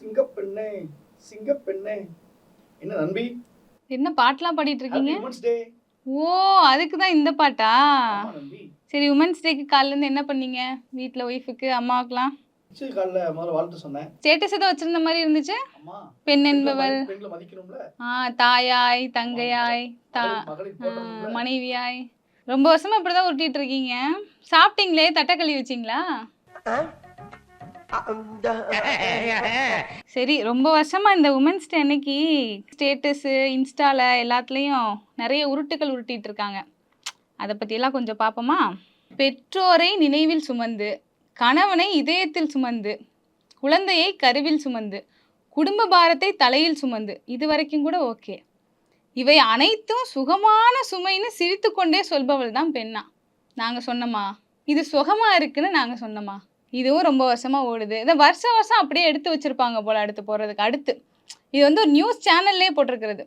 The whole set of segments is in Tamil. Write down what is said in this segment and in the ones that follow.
சிங்கப்பெண்ணே சிங்கப்பெண்ணே. என்ன நம்பி என்ன பாட்டெலாம் பாடிட்டு இருக்கீங்க உமன்ஸ் டே ஓ அதுக்கு தான் இந்த பாட்டா? சரி உமன்ஸ் டேக்கு காலைல இருந்து என்ன பண்ணீங்க? வீட்டில் ஒய்ஃபுக்கு அம்மாவுக்குலாம் சரி காலைல முதல்ல வாழ்த்து சொன்னேன். ஸ்டேட்டஸ் ஏதோ வச்சிருந்த மாதிரி இருந்துச்சு? அம்மா பெண் மதிக்கணும்ல. ஆ தாயாய் தங்கையாய் தா. மனைவியாய். ரொம்ப வருஷமா இப்படிதான் உருட்டிட்டு இருக்கீங்க சாப்பிட்டீங்களே தட்டக்களி வச்சிங்களா? சரி ரொம்ப வருஷமா இந்த உமன்ஸ் டே அன்னைக்கு ஸ்டேட்டஸு இன்ஸ்டால எல்லாத்துலேயும் நிறைய உருட்டுகள் உருட்டிட்டு இருக்காங்க அதை பற்றியெல்லாம் கொஞ்சம் பார்ப்போமா பெற்றோரை நினைவில் சுமந்து கணவனை இதயத்தில் சுமந்து குழந்தையை கருவில் சுமந்து குடும்ப பாரத்தை தலையில் சுமந்து இது வரைக்கும் கூட ஓகே. இவை அனைத்தும் சுகமான சுமைன்னு சிரித்துக்கொண்டே சொல்பவள் தான் பெண்ணா. நாங்கள் சொன்னோமா? இது சுகமாக இருக்குன்னு நாங்கள் சொன்னோமா? இதுவும் ரொம்ப வருஷமாக ஓடுது. இதை வருஷம் வருஷம் அப்படியே எடுத்து வச்சுருப்பாங்க போல் அடுத்து போகிறதுக்கு அடுத்து. இது வந்து ஒரு நியூஸ் சேனல்லே போட்டிருக்கிறது.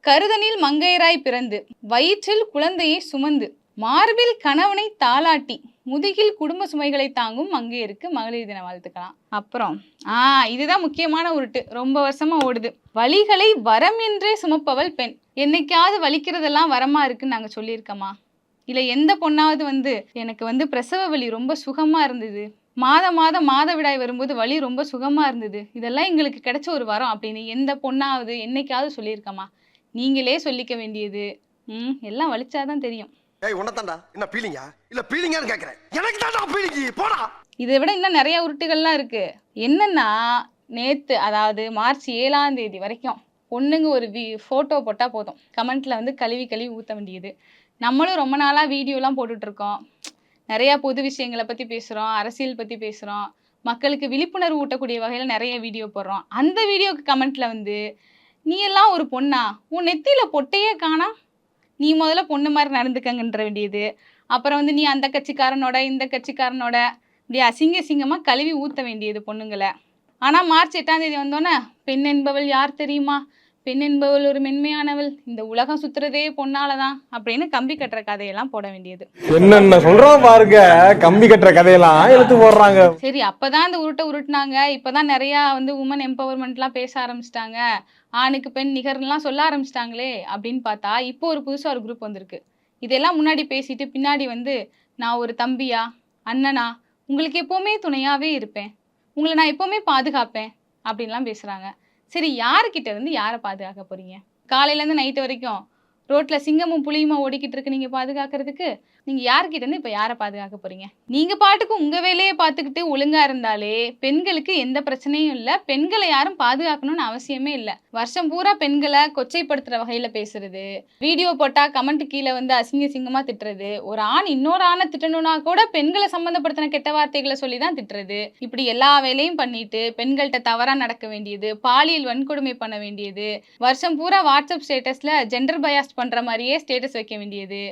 கருதனில் மங்கையராய் பிறந்து வயிற்றில் குழந்தையை சுமந்து மார்பில் கணவனை தாளாட்டி முதுகில் குடும்ப சுமைகளை தாங்கும் மங்கையருக்கு மகளிர் தின வாழ்த்துக்கலாம். அப்புறம் ஆ இதுதான் முக்கியமான உருட்டு. ரொம்ப வருஷமா ஓடுது. வலிகளை வரம் என்றே சுமப்பவள் பெண். என்னைக்காவது வலிக்கிறதெல்லாம் வரமா இருக்குன்னு நாங்க சொல்லியிருக்கோமா? இல்லை எந்த பொண்ணாவது வந்து எனக்கு வந்து பிரசவ வலி ரொம்ப சுகமா இருந்தது. மாத மாதம் மாதவிடாய் வரும்போது வலி ரொம்ப சுகமா இருந்தது. இதெல்லாம் எங்களுக்கு கிடைச்ச ஒரு வரம் அப்படின்னு எந்த பொண்ணாவது என்னைக்காவது சொல்லியிருக்கோமா நீங்களே சொல்லிக்க வேண்டியது. ம் எல்லாம் வலிச்சாதான் தெரியும். இதை விட இன்னும் நிறைய உருட்டுகள்லாம் இருக்கு. என்னன்னா நேத்து அதாவது மார்ச் ஏழாம் தேதி வரைக்கும் பொண்ணுங்க ஒரு வி ஃபோட்டோ போட்டால் போதும். கமெண்ட்ல வந்து கழுவி கழுவி ஊற்ற வேண்டியது. நம்மளும் ரொம்ப நாளாக வீடியோலாம் போட்டுட்டு இருக்கோம். நிறையா பொது விஷயங்களை பற்றி பேசுகிறோம் அரசியல் பற்றி பேசுகிறோம் மக்களுக்கு விழிப்புணர்வு ஊட்டக்கூடிய வகையில் நிறைய வீடியோ போடுறோம். அந்த வீடியோக்கு கமெண்ட்டில் வந்து நீ எல்லாம் ஒரு பொண்ணா? உன் நெத்தியில் பொட்டையே காணா? நீ முதல்ல பொண்ணு மாதிரி நடந்துக்கங்கன்ற வேண்டியது. அப்புறம் வந்து நீ அந்த கட்சிக்காரனோட இந்த கட்சிக்காரனோட இப்படி அசிங்க அசிங்கமாக கழுவி ஊற்ற வேண்டியது பொண்ணுங்களை. ஆனால் மார்ச் எட்டாம் தேதி வந்தோன்னே பெண் என்பவள் யார் தெரியுமா? பெண் என்பவள் ஒரு மென்மையானவள். இந்த உலகம் சுத்துறதே பொண்ணால தான் அப்படின்னு கம்பி கட்டுற கதையெல்லாம் போட வேண்டியது. என்னென்ன சொல்றான் பாருங்க. கம்பி கட்டுற கதையெல்லாம் இழுத்து போடுறாங்க. சரி அப்பதான் இந்த உருட்டை உருட்டுனாங்க. இப்பதான் நிறைய வந்து உமன் எம்பவர்மெண்ட்லாம் பேச ஆரம்பிச்சிட்டாங்க. ஆணுக்கு பெண் நிகர்லாம் சொல்ல ஆரம்பிச்சிட்டாங்களே அப்படின்னு பார்த்தா இப்போ ஒரு புதுசா ஒரு குரூப் வந்திருக்கு. இதெல்லாம் முன்னாடி பேசிட்டு பின்னாடி வந்து நான் ஒரு தம்பியா? அண்ணனா? உங்களுக்கு எப்பவுமே துணையாவே இருப்பேன். உங்களை நான் எப்பவுமே பாதுகாப்பேன். அப்படின்லாம் பேசுறாங்க. சரி யாருக்கிட்ட இருந்து யாரை பாதுகாக்க போறீங்க? காலையில இருந்து நைட்டு வரைக்கும் ரோட்ல சிங்கமும் புளியுமா ஓடிக்கிட்டு இருக்கு நீங்கள் பாதுகாக்கிறதுக்கு? நீங்க யார்கிட்ட இருந்து இப்ப யாரை பாதுகாக்க போறீங்க? நீங்க பாட்டுக்கு உங்க வேலையை பார்த்துக்கிட்டு ஒழுங்கா இருந்தாலே பெண்களுக்கு எந்த பிரச்சனையும் இல்ல. பெண்களை யாரும் பாதுகாக்கணும்னு அவசியமே இல்ல. வருஷம் பூரா பெண்களை கொச்சைப்படுத்துற வகையில பேசுறது. வீடியோ போட்டா கமெண்ட் கீழே வந்து அசிங்க சிங்கமா திட்டுறது. ஒரு ஆண் இன்னொரு ஆணை திட்டணும்னா கூட பெண்களை சம்மந்தப்படுத்தின கெட்ட வார்த்தைகளை சொல்லி தான் திட்டுறது. இப்படி எல்லா வேலையும் பண்ணிட்டு பெண்கள்கிட்ட தவறா நடக்க வேண்டியது பாலியல் வன்கொடுமை பண்ண வேண்டியது வருஷம் பூரா வாட்ஸ்அப் ஸ்டேட்டஸ்ல ஜெண்டர் பண்ணுற மாதிரியே ஸ்டேட்டஸ் வைக்க வேண்டியது.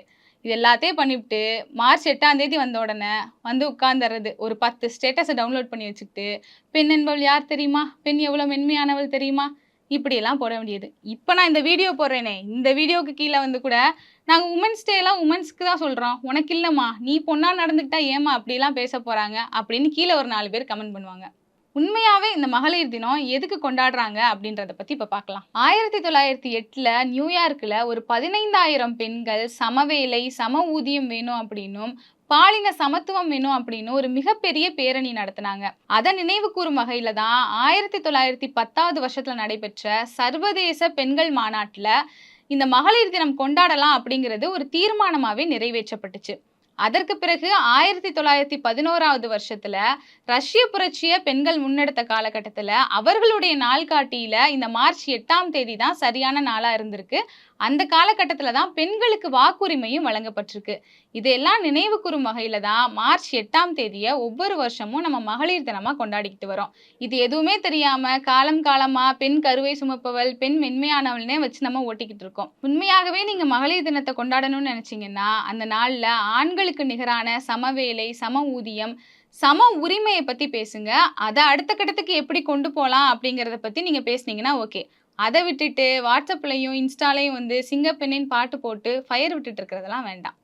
இது எல்லாத்தையும் பண்ணிவிட்டு மார்ச் எட்டாம் தேதி வந்த உடனே வந்து உட்காந்துறது ஒரு பத்து ஸ்டேட்டஸை டவுன்லோட் பண்ணி வச்சுக்கிட்டு பெண் என்பவள் யார் தெரியுமா? பெண் எவ்வளோ மென்மையானவள் தெரியுமா? இப்படியெல்லாம் போட வேண்டியது. இப்போ நான் இந்த வீடியோ போடுறேனே. இந்த வீடியோவுக்கு கீழே வந்து கூட நாங்கள் உமன்ஸ் டேலாம் உமன்ஸ்க்கு தான் சொல்கிறோம் உனக்கு இல்லைம்மா. நீ பொண்ணாக நடந்துக்கிட்டா ஏமா அப்படிலாம் பேச போகிறாங்க அப்படின்னு கீழே ஒரு நாலு பேர் கமெண்ட் பண்ணுவாங்க. உண்மையாவே இந்த மகளிர் தினம் எதுக்கு கொண்டாடுறாங்க அப்படின்றத பத்தி இப்ப பார்க்கலாம் ஆயிரத்தி தொள்ளாயிரத்தி எட்டுல நியூயார்க்ல ஒரு பதினைந்தாயிரம் பெண்கள் சமவேலை சம ஊதியம் வேணும் அப்படின்னும் பாலின சமத்துவம் வேணும் அப்படின்னு ஒரு மிகப்பெரிய பேரணி நடத்தினாங்க. அதை நினைவு கூறும் வகையில தான் ஆயிரத்தி தொள்ளாயிரத்தி பத்தாவது வருஷத்துல நடைபெற்ற சர்வதேச பெண்கள் மாநாட்டுல இந்த மகளிர் தினம் கொண்டாடலாம் அப்படிங்கிறது ஒரு தீர்மானமாவே நிறைவேற்றப்பட்டுச்சு. அதற்கு பிறகு ஆயிரத்தி தொள்ளாயிரத்தி பதினோராவது வருஷத்துல ரஷ்ய புரட்சிய பெண்கள் முன்னெடுத்த காலகட்டத்துல அவர்களுடைய நாள்காட்டியில இந்த மார்ச் எட்டாம் தேதி தான் சரியான நாளா இருந்திருக்கு. அந்த காலகட்டத்தில் தான் பெண்களுக்கு வாக்குரிமையும் வழங்கப்பட்டிருக்கு. இதெல்லாம் நினைவு கூறும் வகையில் தான் மார்ச் எட்டாம் தேதியை ஒவ்வொரு வருஷமும் நம்ம மகளிர் தினமாக கொண்டாடிக்கிட்டு வரோம். இது எதுவுமே தெரியாமல் காலம் காலமாக பெண் கருவை சுமப்பவள் பெண் மென்மையானவள்னே வச்சு நம்ம ஓட்டிக்கிட்டு இருக்கோம். உண்மையாகவே நீங்கள் மகளிர் தினத்தை கொண்டாடணும்னு நினச்சிங்கன்னா அந்த நாளில் ஆண்களுக்கு நிகரான சமவேலை சம ஊதியம் சம உரிமையை பற்றி பேசுங்க. அதை அடுத்த கட்டத்துக்கு எப்படி கொண்டு போகலாம் அப்படிங்கிறத பற்றி நீங்கள் பேசுனீங்கன்னா ஓகே. அதை விட்டுட்டு வாட்ஸ்அப்லையும் இன்ஸ்டாலையும் வந்து சிங்கப்பெண்ணின் பாட்டு போட்டு ஃபயர் விட்டுட்டு இருக்கிறதெல்லாம் வேண்டாம்.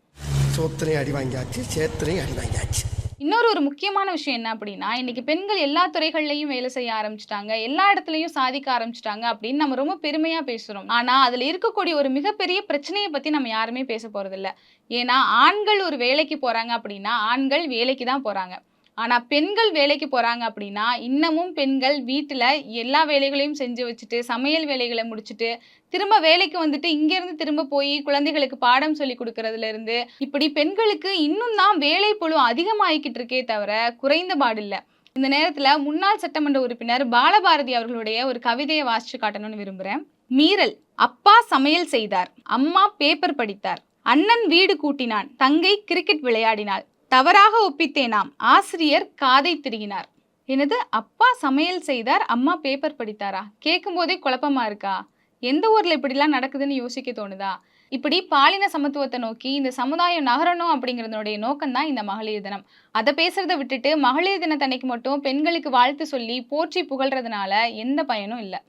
சோத்திரையும் அடி வாங்கியாச்சு சேத்திரையும் அடி வாங்கியாச்சு. இன்னொரு ஒரு முக்கியமான விஷயம் என்ன அப்படின்னா இன்னைக்கு பெண்கள் எல்லா துறைகள்லயும் வேலை செய்ய ஆரம்பிச்சிட்டாங்க எல்லா இடத்துலயும் சாதிக்க ஆரம்பிச்சிட்டாங்க அப்படின்னு நம்ம ரொம்ப பெருமையா பேசுறோம். ஆனா அதுல இருக்கக்கூடிய ஒரு மிகப்பெரிய பிரச்சனையை பத்தி நம்ம யாருமே பேச போறது இல்ல ஏன்னா ஆண்கள் ஒரு வேலைக்கு போறாங்க அப்படின்னா ஆண்கள் வேலைக்கு தான் போறாங்க. ஆனால் பெண்கள் வேலைக்கு போகிறாங்க அப்படின்னா இன்னமும் பெண்கள் வீட்டில் எல்லா வேலைகளையும் செஞ்சு வச்சுட்டு சமையல் வேலைகளை முடிச்சுட்டு திரும்ப வேலைக்கு வந்துட்டு இங்கேருந்து திரும்ப போய் குழந்தைகளுக்கு பாடம் சொல்லி கொடுக்கறதுலேருந்து இப்படி பெண்களுக்கு இன்னும் தான் வேலை பளு அதிகமாகிக்கிட்டு இருக்கே தவிர குறைந்த இல்லை. இந்த நேரத்தில் முன்னாள் சட்டமன்ற உறுப்பினர் பாலபாரதி அவர்களுடைய ஒரு கவிதையை வாசிச்சு காட்டணும்னு விரும்புகிறேன் மீறல் அப்பா சமையல் செய்தார் அம்மா பேப்பர் படித்தார் அண்ணன் வீடு கூட்டினான் தங்கை கிரிக்கெட் விளையாடினாள் தவறாக ஒப்பித்தேனாம். ஆசிரியர் காதை திருகினார். எனது அப்பா சமையல் செய்தார் அம்மா பேப்பர் படித்தாரா? கேட்கும் போதே குழப்பமா இருக்கா? எந்த ஊர்ல இப்படிலாம் நடக்குதுன்னு யோசிக்க தோணுதா? இப்படி பாலின சமத்துவத்தை நோக்கி இந்த சமுதாயம் நகரணும் அப்படிங்கிறதுனுடைய நோக்கம் தான் இந்த மகளிர் தினம். அதை பேசுறத விட்டுட்டு மகளிர் தினத்தன்னைக்கு மட்டும் பெண்களுக்கு வாழ்த்து சொல்லி போற்றி புகழ்றதுனால எந்த பயனும் இல்லை.